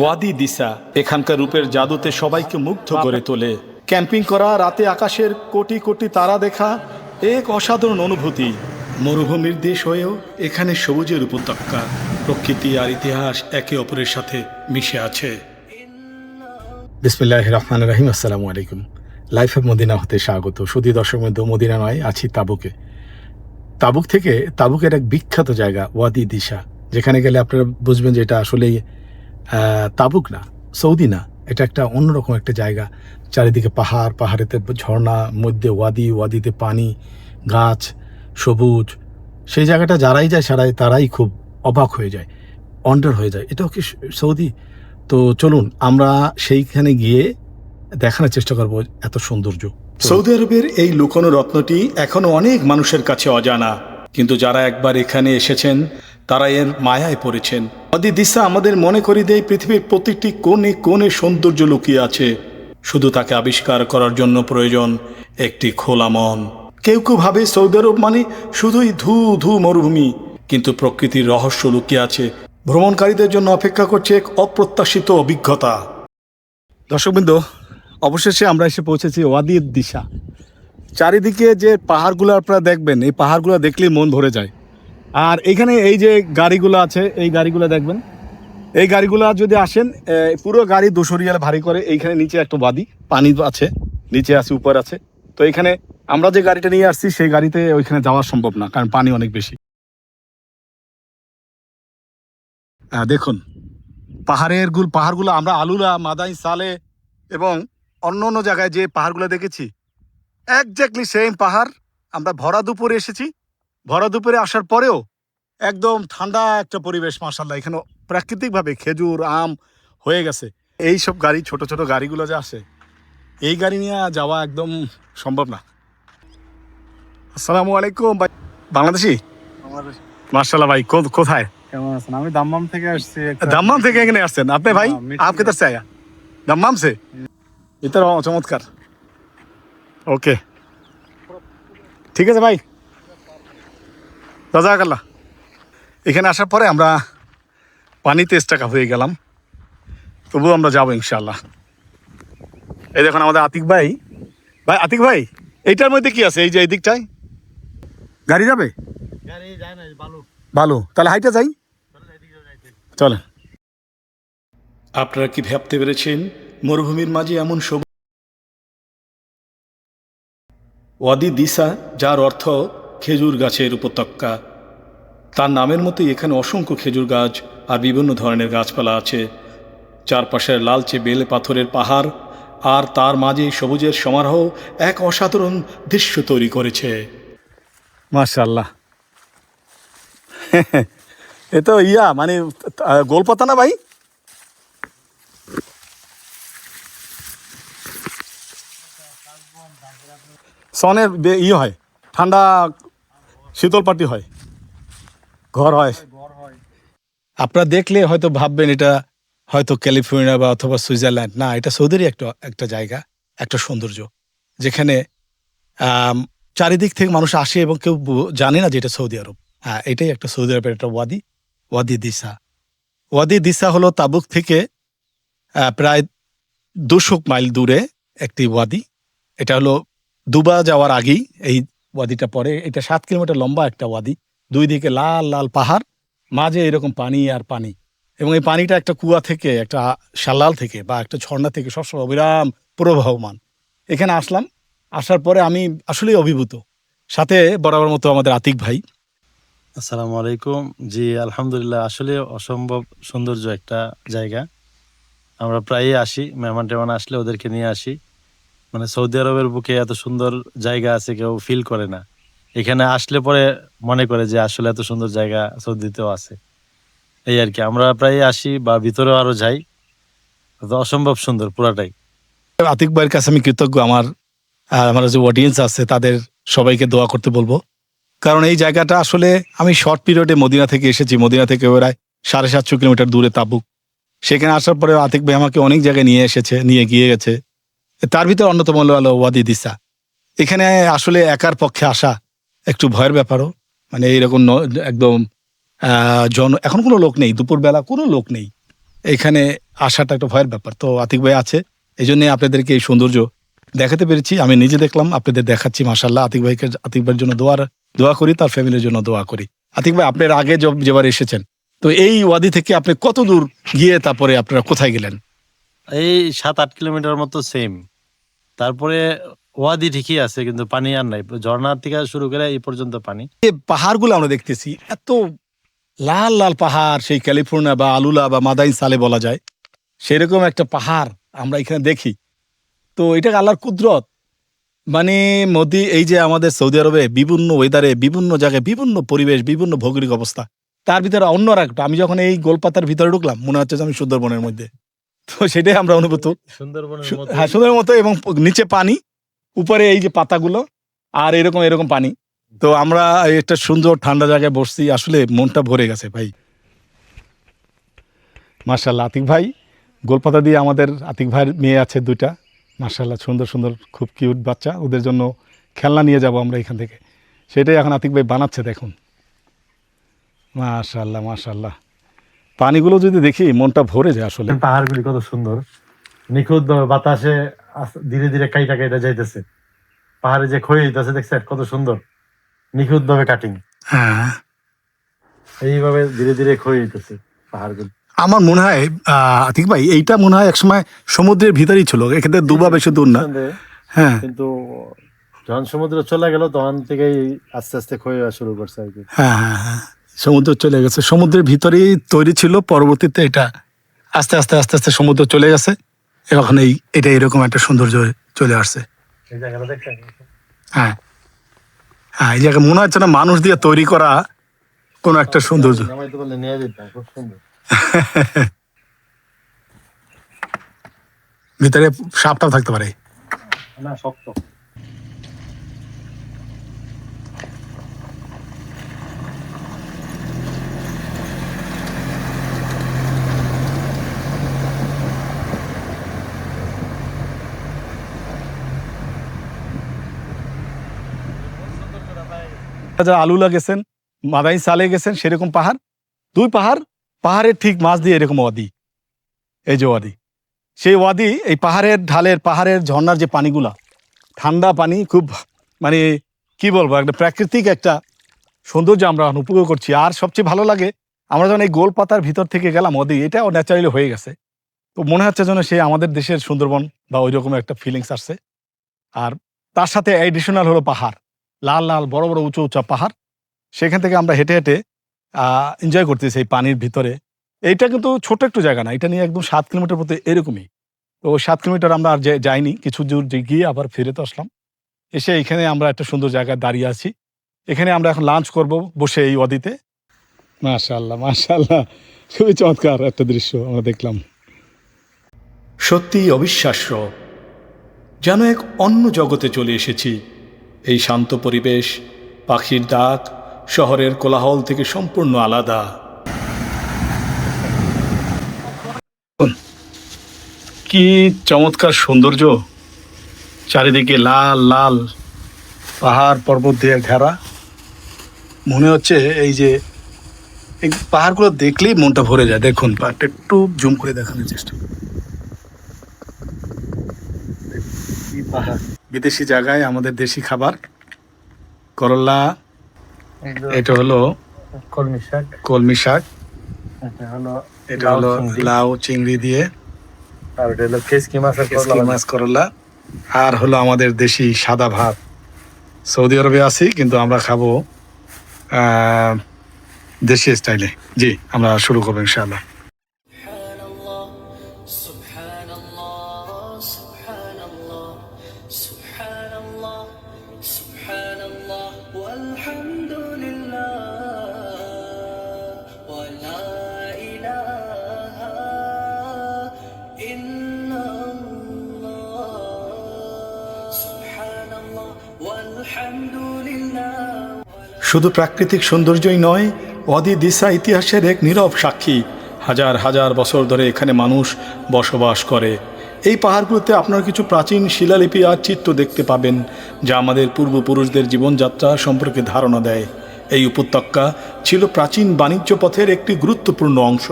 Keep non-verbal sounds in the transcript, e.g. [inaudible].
ওয়াদি দিসা এখানকার রূপের জাদুতে সবাইকে মুগ্ধ করে তোলে। ক্যাম্পিং করা রাতে আকাশের কোটি কোটি তারা দেখা এক অসাধারণ অনুভূতি। মরুভূমির দেশ হয়েও এখানে সবুজের উপত্যকা। প্রকৃতি আর ইতিহাস একে অপরের সাথে মিশে আছে। বিসমিল্লাহ রহমান রাহিম আসসালামু আলাইকুম। লাইফ অফ মদিনা হতে স্বাগত। সুদী দর্শক মধ্যে মদিনা নয় আছি তাবুকে। তাবুক থেকে তাবুকের এক বিখ্যাত জায়গা ওয়াদি দিশা। যেখানে গেলে আপনারা বুঝবেন যে এটা আসলেই তাবুক না, সৌদি না। এটা একটা অন্যরকম একটা জায়গা। চারিদিকে পাহাড়, পাহাড়েতে ঝর্ণা, মধ্যে ওয়াদি, ওয়াদিতে পানি, গাছ সবুজ। সেই জায়গাটা যারাই যায়, সারাই, তারাই খুব অবাক হয়ে যায় অন্ডার হয়ে যায়। এটাও কি সৌদি? তো চলুন, আমরা সেইখানে গিয়ে দেখানোর চেষ্টা করব এত সৌন্দর্য। সৌদি আরবের এই লুকোনো রত্নটি এখনও অনেক মানুষের কাছে অজানা। কিন্তু যারা একবার এখানে এসেছেন তারা এর মায়ায় পড়েছেন। অদি দিশা আমাদের মনে করি দেয় পৃথিবীর প্রতিটি কোণে কোণে সৌন্দর্য লুকিয়ে আছে। শুধু তাকে আবিষ্কার করার জন্য প্রয়োজন একটি খোলা মন। কেউ কেউ ভাবে সৌদি আরব মানে শুধুই ধু ধু মরুভূমি, কিন্তু প্রকৃতির রহস্য লুকিয়ে আছে। ভ্রমণকারীদের জন্য অপেক্ষা করছে এক অপ্রত্যাশিত অভিজ্ঞতা। দর্শকবৃন্দ, অবশেষে আমরা এসে পৌঁছেছি ওয়াদির দিশা। চারিদিকে যে পাহাড়গুলো আপনারা দেখবেন, এই পাহাড়গুলো দেখলেই মন ভরে যায়। আর এখানে এই যে গাড়িগুলো আছে এই গাড়িগুলো দেখবেন। এই গাড়িগুলো যদি আসেন পুরো গাড়ি দুশো ভারী করে এইখানে নিচে একটা বাদি পানি আছে নিচে আছে উপর আছে। তো এখানে আমরা যে গাড়িটা নিয়ে আসছি সেই গাড়িতে ওইখানে যাওয়া সম্ভব না কারণ পানি অনেক বেশি। আহ, দেখুন পাহাড়ের গুল পাহাড়গুলো আমরা আলুলা মাদাই সালে এবং অন্য অন্য জায়গায় যে পাহাড়গুলো দেখেছি একজাক্টলি সেম পাহাড়। আমরা ভরা দুপুরে এসেছি ভরা দুপুরে আসার পরেও একদম ঠান্ডা একটা পরিবেশ মার্শাল্লাহ এখানে প্রাকৃতিকভাবে খেজুর আম হয়ে গেছে। এই সব গাড়ি ছোট ছোট গাড়িগুলো যে আসে এই গাড়ি নিয়ে যাওয়া একদম সম্ভব না। আসসালামু আলাইকুম ভাই। বাংলাদেশি? মার্শাল্লাহ ভাই কোথায়? আমি দাম্মাম থেকে আসছি দাম্মাম থেকে এখানে আসছেন? আপনি ভাই আপনি তো চাই দাম্মাম সে? এটা চমৎকার। ওকে। ঠিক আছে ভাই। রাজাকাল্লা। এখানে আসার পরে আমরা পানিতে স্টাকা হয়ে গেলাম। তবুও আমরা যাব ইনশাল্লাহ এই দেখুন আমাদের আতিক ভাই। ভাই আতিক ভাই এইটার মধ্যে কি আছে? এই যে এই দিকটায় গাড়ি যাবে? গাড়ি যায় না ভালো তাহলে হাইটা যাই। চলেন আপনারা কি ভাবতে পেরেছেন মরুভূমির মাঝে এমন সবুজ ওয়াদি দিশা যার অর্থ খেজুর গাছের উপত্যকা। তার নামের মতোই এখানে অসংখ্য খেজুর গাছ আর বিভিন্ন ধরনের গাছপালা আছে। চারপাশের লালচে বেলে পাথরের পাহাড় আর তার মাঝে সবুজের সমারোহ এক অসাধারণ দৃশ্য তৈরি করেছে। মাশাল্লাহ [laughs] এ তো ইয়া মানে গোলপাতা না ভাই? সনের বে- ই হয়, ঠান্ডা শীতল পাটি হয়। ঘর হয়। আপনারা দেখলে হয়তো ভাববেন এটা হয়তো ক্যালিফোর্নিয়া বা অথবা সুইজারল্যান্ড। না, এটা সৌদিরই একটা একটা জায়গা, একটা সৌন্দর্য, যেখানে চারিদিক থেকে মানুষ আসে এবং কেউ জানে না যে এটা সৌদি আরব। হ্যাঁ এটাই একটা সৌদি আরবের একটা ওয়াদি ওয়াদি দিসা ওয়াদি দিসা হলো তাবুক থেকে প্রায় দুশো মাইল দূরে একটি ওয়াদি। এটা হলো দুবা যাওয়ার আগেই এই ওয়াদিটা পড়ে এটা সাত কিলোমিটার লম্বা একটা ওয়াদি। দুই দিকে লাল লাল পাহাড়, মাঝে এরকম পানি আর পানি। এবং এই পানিটা একটা কুয়া থেকে, একটা শালাল থেকে বা একটা ঝর্ণা থেকে সবসময় অবিরাম প্রবাহমান। এখানে আসলাম, আসার পরে আমি আসলেই অভিভূত। সাথে বরাবর মতো আমাদের আতিক ভাই। আসসালামু আলাইকুম। জি, আলহামদুলিল্লাহ, আসলে অসম্ভব সৌন্দর্য একটা জায়গা। আমরা প্রায়ই আসি মেহমান টেমান আসলে ওদেরকে নিয়ে আসি। মানে সৌদি আরবের বুকে এত সুন্দর জায়গা আছে, কেউ ফিল করে না। এখানে আসলে পরে মনে করে যে আসলে এত সুন্দর জায়গা সৌদিতেও আছে। এই আর কি, আমরা প্রায় আসি বা ভিতরেও আরও যাই। অসম্ভব সুন্দর পুরাটাই। আতিক ভাইয়ের কাছে আমি কৃতজ্ঞ, আমার আমার যে অডিয়েন্স আছে, তাদের সবাইকে দোয়া করতে বলব। কারণ এই জায়গাটা আসলে আমি শর্ট পিরিয়ডে মদিনা থেকে এসেছি। মদিনা থেকে প্রায় সাড়ে সাতশো কিলোমিটার দূরে তাবুক। সেখানে আসার পরে আতিক ভাই আমাকে অনেক জায়গায় নিয়ে এসেছে, নিয়ে গিয়ে গেছে। তার ভিতরে অন্যতম হলো ওয়াদি দিসা। এখানে আসলে একার পক্ষে আসা একটু ভয়ের ব্যাপারও। মানে এইরকম একদম জন, এখন কোনো লোক নেই, দুপুরবেলা কোনো লোক নেই। এখানে আসাটা একটা ভয়ের ব্যাপার। তো আতিক ভাই আছে এই জন্যে আপনাদেরকে এই সৌন্দর্য দেখাতে পেরেছি। আমি নিজে দেখলাম, আপনাদের দেখাচ্ছি মাসাল্লাহ আতিক ভাইকে, আতিক ভাইয়ের জন্য দোয়ার, দোয়া করি, তার ফ্যামিলির জন্য দোয়া করি। আতিক ভাই আপনার আগে যেবার এসেছেন, তো এই ওয়াদি থেকে আপনি কত দূর গিয়ে তারপরে আপনারা কোথায় গেলেন? এই সাত আট কিলোমিটার মতো সেম। তারপরে ওয়াদি ঠিকই আছে, কিন্তু পানি আর নাই। ঝর্ণার থেকে শুরু করে এই পর্যন্ত পানি। যে পাহাড়গুলো আমরা দেখতেছি, এত লাল লাল পাহাড়, সেই ক্যালিফোর্নিয়া বা আলুলা বা মাদাইন সালে বলা যায়, সেরকম একটা পাহাড় আমরা এখানে দেখি। তো এটা আল্লাহর কুদরত। মানে মোদি, এই যে আমাদের সৌদি আরবে বিভিন্ন ওয়েদারে বিভিন্ন জায়গায় বিভিন্ন পরিবেশ, বিভিন্ন ভৌগোলিক অবস্থা, তার ভিতরে অন্য একটা। আমি যখন এই গোলপাতার ভিতরে ঢুকলাম, মনে হচ্ছে যে আমি সুন্দরবনের মধ্যে। তো সেটাই আমরা অনুভূত। সুন্দরবনের হ্যাঁ সুন্দর মতো এবং নিচে পানি উপরে এই যে পাতাগুলো আর এরকম এরকম পানি। তো আমরা একটা সুন্দর ঠান্ডা জায়গায় বসছি আসলে মনটা ভরে গেছে ভাই। মার্শাল্লাহ আতিক ভাই গোলপাতা দিয়ে আমাদের আতিক ভাইয়ের মেয়ে আছে দুইটা। মার্শাল্লাহ সুন্দর সুন্দর খুব কিউট বাচ্চা। ওদের জন্য খেলনা নিয়ে যাব আমরা এখান থেকে। সেটাই এখন আতিক ভাই বানাচ্ছে দেখুন। মাশাল্লাহ মাশাল্লাহ পানিগুলো যদি দেখি মনটা ভরে যায় আসলে। পাহাড়গুলি কত সুন্দর। নিখুঁত ভাবে বাতাসে আস্তে- ধীরে ধীরে কাইটা কাইটা যাইতেছে। পাহাড়ে যে ক্ষয় হইতেছে দেখছেন? কত সুন্দর। নিখুঁত ভাবে কাটিং হ্যাঁ। এইভাবে ধীরে ধীরে ক্ষয় হইতেছে পাহাড়গুলি। আমার মনে হয় আহ, আতিক ভাই এইটা মনে হয় একসময় সমুদ্রের ভিতরেই ছিল। এখানে দুবা বেশি দূর না। হ্যাঁ। কিন্তু যখন সমুদ্র চলে গেল তখন থেকেই আস্তে আস্তে ক্ষয় হওয়া শুরু করছে আর কি। হ্যাঁ হ্যাঁ হ্যাঁ। সমুদ্র চলে গেছে। সমুদ্রের ভিতরেই তৈরি ছিল পরবর্তীতে এটা আস্তে আস্তে আস্তে আস্তে সমুদ্র চলে গেছে। এখন এই এটা এরকম একটা সৌন্দর্য চলে আসছে। হ্যাঁ। হ্যাঁ এই জায়গায় মনে হচ্ছে না মানুষ দিয়ে তৈরি করা কোনো একটা সৌন্দর্য। ভিতরে সাপটাও থাকতে পারে। না শক্ত। যারা আলুলা গেছেন, মাদাই সালে গেছেন, সেরকম পাহাড়। দুই পাহাড়, পাহাড়ের ঠিক মাছ দিয়ে এরকম ওয়াদি। এই যে ওয়াদি। সেই ওয়াদি, এই পাহাড়ের ঢালের, পাহাড়ের ঝর্ণার যে পানিগুলা, ঠান্ডা পানি, খুব মানে কি বলব, একটা প্রাকৃতিক একটা সৌন্দর্য আমরা উপভোগ করছি। আর সবচেয়ে ভালো লাগে, আমরা যখন এই গোল পাতার ভিতর থেকে গেলাম ওদি এটাও ন্যাচারালি হয়ে গেছে। তো মনে হচ্ছে যেন সে আমাদের দেশের সুন্দরবন বা ওই রকম একটা ফিলিংস আসছে। আর তার সাথে অ্যাডিশনাল হলো পাহাড়। লাল লাল, বড় বড়, উঁচু, উঁচা পাহাড়। সেখান থেকে আমরা হেঁটে হেঁটে এনজয় করতেছি এই পানির ভিতরে। এইটা কিন্তু ছোট একটু জায়গা না, এটা নিয়ে একদম সাত কিলোমিটার প্রতি এরকমই। তো সাত কিলোমিটার আমরা আর যাইনি, কিছু দূর গিয়ে আবার ফিরে তো আসলাম। এসে এখানে আমরা একটা সুন্দর জায়গায় দাঁড়িয়ে আছি। এখানে আমরা এখন লাঞ্চ করব বসে এই অদিতে। মাশাল্লাহ মাশাল্লাহ খুবই চমৎকার একটা দৃশ্য আমরা দেখলাম। সত্যি অবিশ্বাস্য। যেন এক অন্য জগতে চলে এসেছি। এই শান্ত পরিবেশ, পাখির ডাক, শহরের কোলাহল থেকে সম্পূর্ণ আলাদা। কি চমৎকার সৌন্দর্য। চারিদিকে লাল লাল পাহাড় পর্বত দিয়ে ঘেরা। মনে হচ্ছে এই যে, এই পাহাড়গুলো দেখলেই মনটা ভরে যায়। দেখুন, পাহাড়টা একটু জুম করে দেখানোর চেষ্টা। পাহাড়। বিদেশি জায়গায় আমাদের দেশি খাবার। করলা এটা হলো কলমি শাক। কলমি শাক। এটা হলো এটা লাউ হলো চিংড়ি। লাউ চিংড়ি দিয়ে। আর এটা হলো মাছ করলা আর হলো আমাদের দেশি সাদা ভাত। সৌদি আরবে আছি কিন্তু আমরা খাব দেশি স্টাইলে। জি আমরা শুরু করব ইনশাআল্লাহ। শুধু প্রাকৃতিক সৌন্দর্যই নয়, অদি দিশা ইতিহাসের এক নীরব সাক্ষী। হাজার হাজার বছর ধরে এখানে মানুষ বসবাস করে। এই পাহাড়গুলোতে আপনারা কিছু প্রাচীন শিলালিপি আর চিত্র দেখতে পাবেন, যা আমাদের পূর্বপুরুষদের জীবনযাত্রা সম্পর্কে ধারণা দেয়। এই উপত্যকা ছিল প্রাচীন বাণিজ্য পথের একটি গুরুত্বপূর্ণ অংশ।